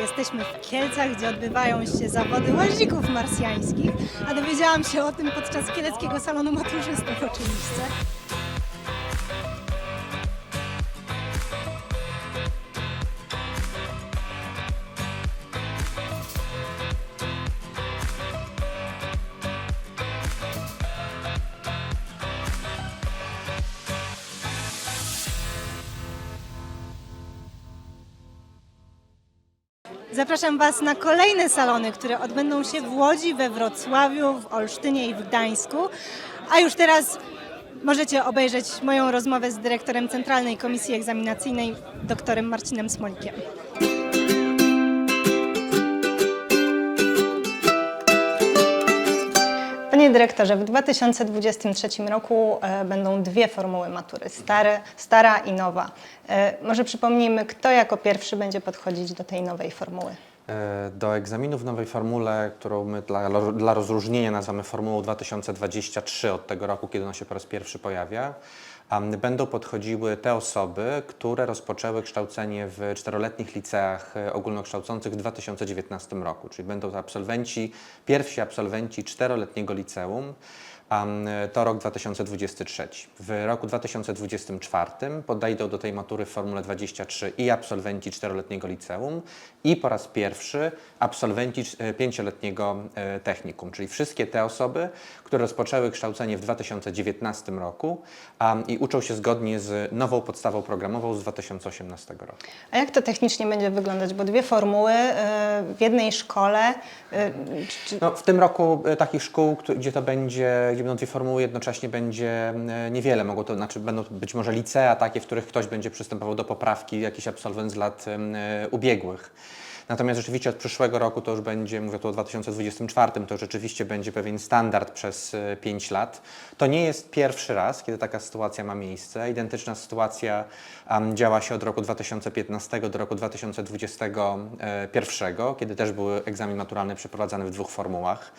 jesteśmy w Kielcach, gdzie odbywają się zawody łazików marsjańskich, a dowiedziałam się o tym podczas Kieleckiego Salonu Maturzystów oczywiście. Zapraszam Was na kolejne salony, które odbędą się w Łodzi, we Wrocławiu, w Olsztynie i w Gdańsku. A już teraz możecie obejrzeć moją rozmowę z dyrektorem Centralnej Komisji Egzaminacyjnej, doktorem Marcinem Smolikiem. Panie dyrektorze, w 2023 roku e, będą dwie formuły matury, stare, stara i nowa. E, może przypomnijmy, kto jako pierwszy będzie podchodzić do tej nowej formuły. E, Do egzaminu w nowej formule, którą my dla, dla rozróżnienia nazywamy formułą 2023 od tego roku, kiedy ona się po raz pierwszy pojawia, będą podchodziły te osoby, które rozpoczęły kształcenie w czteroletnich liceach e, ogólnokształcących w 2019 roku, czyli będą to absolwenci, pierwsi absolwenci czteroletniego liceum, to rok 2023. W roku 2024 podejdą do tej matury w Formule 23 i absolwenci czteroletniego liceum i po raz pierwszy absolwenci e, pięcioletniego e, technikum, czyli wszystkie te osoby, które rozpoczęły kształcenie w 2019 roku i uczą się zgodnie z nową podstawą programową z 2018 roku. A jak to technicznie będzie wyglądać? Bo dwie formuły e, w jednej szkole. No, w tym roku takich szkół, gdzie to będzie, gdzie będą formuły, jednocześnie będzie e, niewiele. Mogą to, znaczy będą być może licea takie, w których ktoś będzie przystępował do poprawki, jakiś absolwent z lat e, ubiegłych. Natomiast rzeczywiście od przyszłego roku to już będzie, mówię tu o 2024, to rzeczywiście będzie pewien standard przez 5 lat. To nie jest pierwszy raz, kiedy taka sytuacja ma miejsce. Identyczna sytuacja em, działa się od roku 2015 do roku 2021, kiedy też był egzamin maturalny przeprowadzany w dwóch formułach.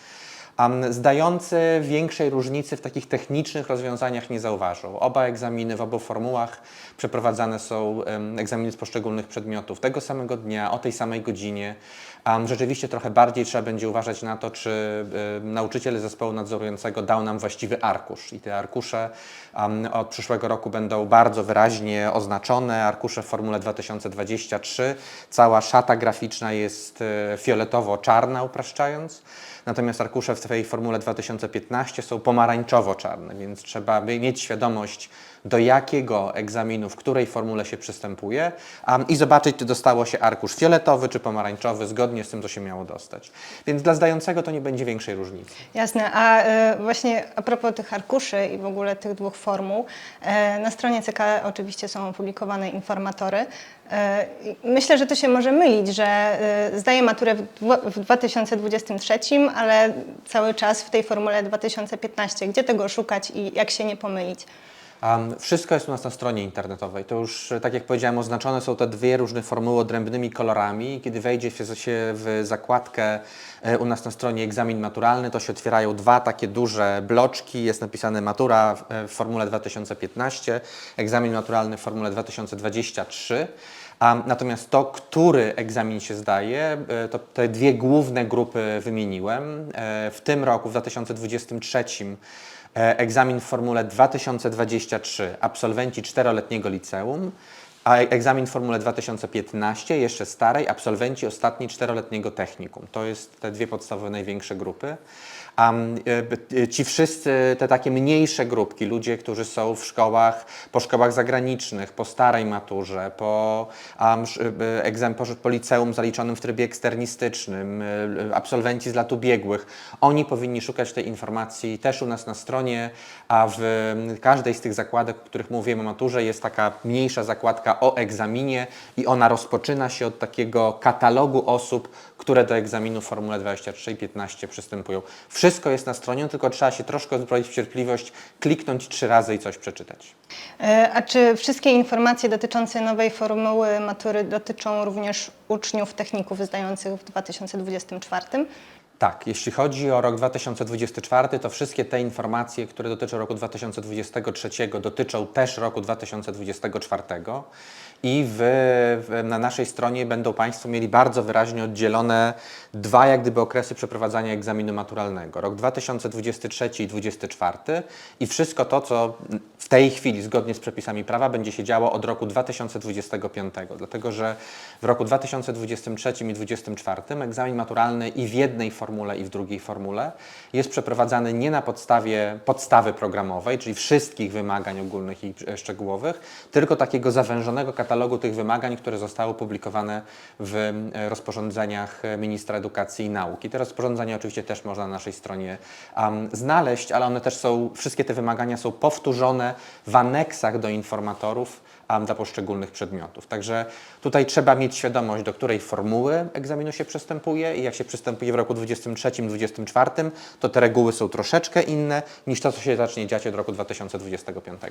Zdający większej różnicy w takich technicznych rozwiązaniach nie zauważą. Oba egzaminy w obu formułach przeprowadzane są egzaminy z poszczególnych przedmiotów tego samego dnia, o tej samej godzinie. Rzeczywiście trochę bardziej trzeba będzie uważać na to, czy nauczyciel zespołu nadzorującego dał nam właściwy arkusz. I te arkusze od przyszłego roku będą bardzo wyraźnie oznaczone. Arkusze w Formule 2023. Cała szata graficzna jest e, fioletowo-czarna, upraszczając. Natomiast arkusze w tej formule 2015 są pomarańczowo-czarne, więc trzeba mieć świadomość, do jakiego egzaminu, w której formule się przystępuje um, i zobaczyć, czy dostało się arkusz fioletowy czy pomarańczowy, zgodnie z tym, co się miało dostać. Więc dla zdającego to nie będzie większej różnicy. Jasne, a e, właśnie a propos tych arkuszy i w ogóle tych dwóch formuł, e, na stronie CK oczywiście są opublikowane informatory. E, Myślę, że to się może mylić, że zdaję maturę w 2023, ale cały czas w tej formule 2015. Gdzie tego szukać i jak się nie pomylić? Um, wszystko jest u nas na stronie internetowej. To już, e, tak jak powiedziałem, oznaczone są te dwie różne formuły odrębnymi kolorami. Kiedy wejdzie się w zakładkę e, u nas na stronie egzamin maturalny, to się otwierają dwa takie duże bloczki. Jest napisane matura w, e, formule 2015, egzamin maturalny w formule 2023. A natomiast to, który egzamin się zdaje, to te dwie główne grupy wymieniłem. W tym roku, w 2023, e, egzamin w formule 2023, absolwenci czteroletniego liceum, a e- egzamin w formule 2015, jeszcze starej, absolwenci ostatniej czteroletniego technikum. To jest te dwie podstawowe, największe grupy. E, e, ci wszyscy, te takie mniejsze grupki, ludzie, którzy są w szkołach, po szkołach zagranicznych, po starej maturze, po, um, egzam, po, liceum zaliczonym w trybie eksternistycznym, e, absolwenci z lat ubiegłych, oni powinni szukać tej informacji też u nas na stronie, a w każdej z tych zakładek, o których mówiłem o maturze, jest taka mniejsza zakładka o egzaminie i ona rozpoczyna się od takiego katalogu osób, które do egzaminu w Formule 23 i 15 przystępują. Wszystko jest na stronie, tylko trzeba się troszkę uzbroić w cierpliwość, kliknąć trzy razy i coś przeczytać. E, A czy wszystkie informacje dotyczące nowej formuły matury dotyczą również uczniów techników zdających w 2024? Tak, jeśli chodzi o rok 2024, to wszystkie te informacje, które dotyczą roku 2023, dotyczą też roku 2024 i w, w, na naszej stronie będą Państwo mieli bardzo wyraźnie oddzielone dwa jak gdyby okresy przeprowadzania egzaminu maturalnego. Rok 2023 i 2024 i wszystko to, co w tej chwili zgodnie z przepisami prawa będzie się działo od roku 2025, dlatego że w roku 2023 i 2024 egzamin maturalny i w jednej formule i w drugiej formule jest przeprowadzany nie na podstawie podstawy programowej, czyli wszystkich wymagań ogólnych i e, szczegółowych, tylko takiego zawężonego katalogu tych wymagań, które zostały opublikowane w e, rozporządzeniach e, ministra edukacji i nauki. Te rozporządzenia oczywiście też można na naszej stronie um, znaleźć, ale one też są, wszystkie te wymagania są powtórzone w aneksach do informatorów dla poszczególnych przedmiotów. Także tutaj trzeba mieć świadomość, do której formuły egzaminu się przystępuje i jak się przystępuje w roku 2023-2024, to te reguły są troszeczkę inne niż to, co się zacznie dziać od roku 2025.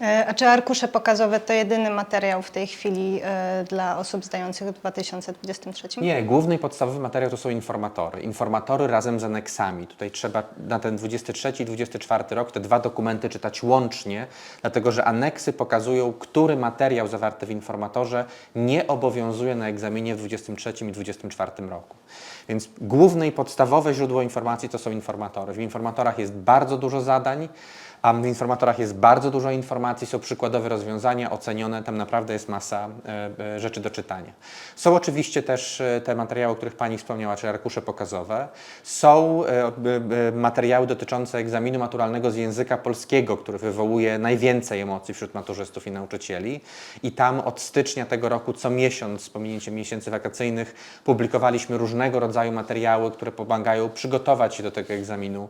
E, A czy arkusze pokazowe to jedyny materiał w tej chwili e, dla osób zdających w 2023? Nie, główny i podstawowy materiał to są informatory. Informatory razem z aneksami. Tutaj trzeba na ten 23 i 24 rok te dwa dokumenty czytać łącznie, dlatego że aneksy pokazują, który materiał zawarty w informatorze nie obowiązuje na egzaminie w 23 i 24 roku. Więc główne i podstawowe źródło informacji to są informatory. W informatorach jest bardzo dużo zadań. W informatorach jest bardzo dużo informacji, są przykładowe rozwiązania ocenione, tam naprawdę jest masa e, e, rzeczy do czytania. Są oczywiście też e, te materiały, o których Pani wspomniała, czyli arkusze pokazowe. Są materiały dotyczące egzaminu maturalnego z języka polskiego, który wywołuje najwięcej emocji wśród maturzystów i nauczycieli. I tam od stycznia tego roku co miesiąc, z pominięciem miesięcy wakacyjnych, publikowaliśmy różnego rodzaju materiały, które pomagają przygotować się do tego egzaminu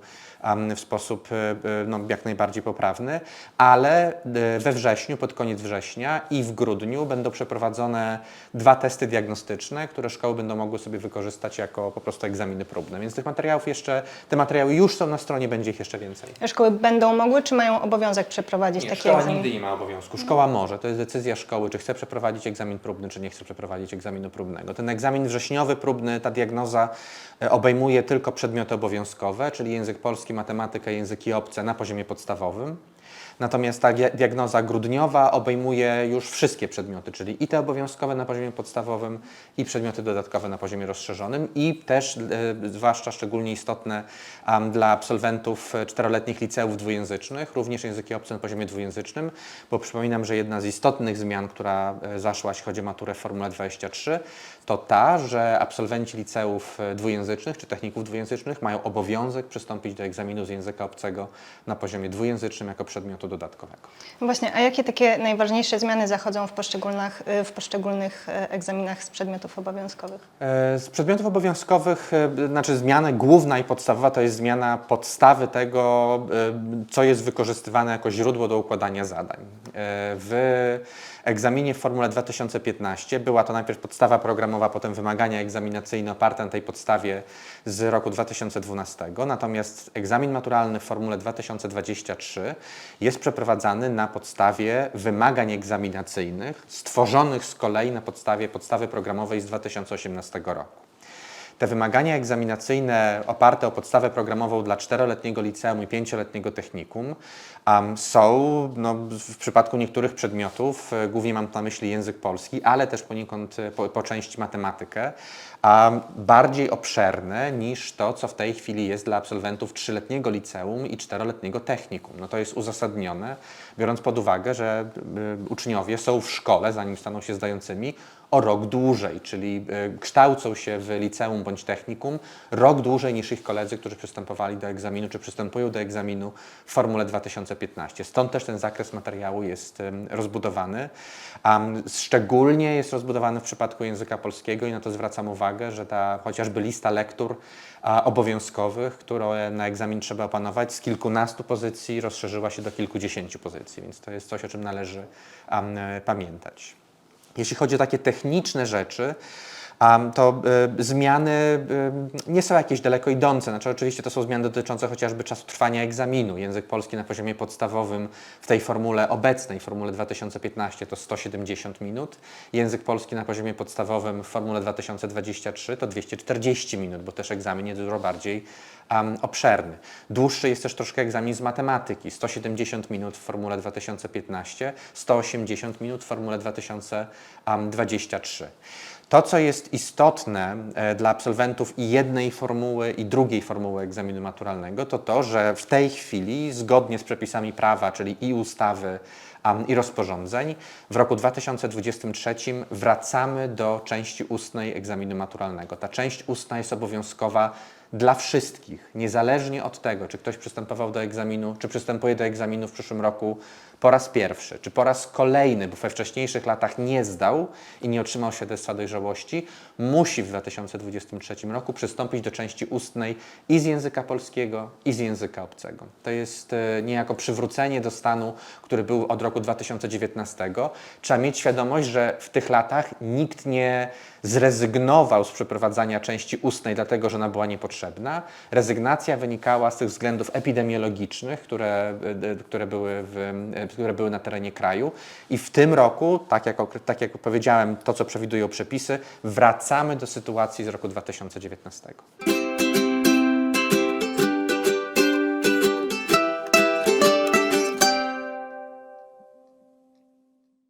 w sposób e, no, jak najbardziej poprawny, ale we wrześniu, pod koniec września i w grudniu będą przeprowadzone dwa testy diagnostyczne, które szkoły będą mogły sobie wykorzystać jako po prostu egzaminy próbne. Więc tych materiałów jeszcze, te materiały już są na stronie, będzie ich jeszcze więcej. Szkoły będą mogły, czy mają obowiązek przeprowadzić Nie, taki szkoła egzamin? nigdy nie ma obowiązku. Szkoła może. To jest decyzja szkoły, czy chce przeprowadzić egzamin próbny, czy nie chce przeprowadzić egzaminu próbnego. Ten egzamin wrześniowy próbny, ta diagnoza e, obejmuje tylko przedmioty obowiązkowe, czyli język polski, matematyka, języki obce na poziomie podstawowym. Natomiast ta dia- diagnoza grudniowa obejmuje już wszystkie przedmioty, czyli i te obowiązkowe na poziomie podstawowym, i przedmioty dodatkowe na poziomie rozszerzonym, i też, e, zwłaszcza szczególnie istotne dla absolwentów e, czteroletnich liceów dwujęzycznych, również języki obce na poziomie dwujęzycznym, bo przypominam, że jedna z istotnych zmian, która e, zaszła, jeśli chodzi o maturę w Formule 23, to ta, że absolwenci liceów dwujęzycznych czy techników dwujęzycznych mają obowiązek przystąpić do egzaminu z języka obcego na poziomie dwujęzycznym jako przedmiotu dodatkowego. No Właśnie, a jakie takie najważniejsze zmiany zachodzą w poszczególnych, w poszczególnych e, egzaminach z przedmiotów obowiązkowych? E, Z przedmiotów obowiązkowych, e, znaczy zmiana główna i podstawowa to jest zmiana podstawy tego, e, co jest wykorzystywane jako źródło do układania zadań. W egzaminie w Formule 2015 była to najpierw podstawa programowa, potem wymagania egzaminacyjne oparte na tej podstawie z roku 2012, natomiast egzamin maturalny w Formule 2023 jest przeprowadzany na podstawie wymagań egzaminacyjnych stworzonych z kolei na podstawie podstawy programowej z 2018 roku. Te wymagania egzaminacyjne oparte o podstawę programową dla czteroletniego liceum i pięcioletniego technikum am, są no, w przypadku niektórych przedmiotów, e, głównie mam na myśli język polski, ale też poniekąd e, po, po części matematykę, am, bardziej obszerne niż to, co w tej chwili jest dla absolwentów trzyletniego liceum i czteroletniego technikum. No to jest uzasadnione, biorąc pod uwagę, że y, uczniowie są w szkole, zanim staną się zdającymi, o rok dłużej, czyli y, kształcą się w liceum bądź technikum rok dłużej niż ich koledzy, którzy przystępowali do egzaminu, czy przystępują do egzaminu w Formule 2015. Stąd też ten zakres materiału jest rozbudowany. Um, szczególnie jest rozbudowany w przypadku języka polskiego i na to zwracam uwagę, że ta chociażby lista lektur a, obowiązkowych, które na egzamin trzeba opanować, z kilkunastu pozycji rozszerzyła się do kilkudziesięciu pozycji, więc to jest coś, o czym należy um, pamiętać. Jeśli chodzi o takie techniczne rzeczy, to y, zmiany y, nie są jakieś daleko idące. Znaczy, oczywiście to są zmiany dotyczące chociażby czasu trwania egzaminu. Język polski na poziomie podstawowym w tej formule obecnej, formule 2015 to 170 minut. Język polski na poziomie podstawowym w formule 2023 to 240 minut, bo też egzamin jest dużo bardziej um, obszerny. Dłuższy jest też troszkę egzamin z matematyki. 170 minut w formule 2015, 180 minut w formule 2023. To, co jest istotne e, dla absolwentów i jednej formuły, i drugiej formuły egzaminu maturalnego, to to, że w tej chwili, zgodnie z przepisami prawa, czyli i ustawy, i rozporządzeń, w roku 2023 wracamy do części ustnej egzaminu maturalnego. Ta część ustna jest obowiązkowa dla wszystkich, niezależnie od tego, czy ktoś przystępował do egzaminu, czy przystępuje do egzaminu w przyszłym roku po raz pierwszy, czy po raz kolejny, bo we wcześniejszych latach nie zdał i nie otrzymał świadectwa dojrzałości, musi w 2023 roku przystąpić do części ustnej i z języka polskiego, i z języka obcego. To jest e, niejako przywrócenie do stanu, który był od roku 2019. Trzeba mieć świadomość, że w tych latach nikt nie zrezygnował z przeprowadzania części ustnej, dlatego że ona była niepotrzebna. Rezygnacja wynikała z tych względów epidemiologicznych, które, e, które, były, w, e, które były na terenie kraju. I w tym roku, tak jak, tak jak powiedziałem, to co przewidują przepisy, wracamy do sytuacji z roku 2019.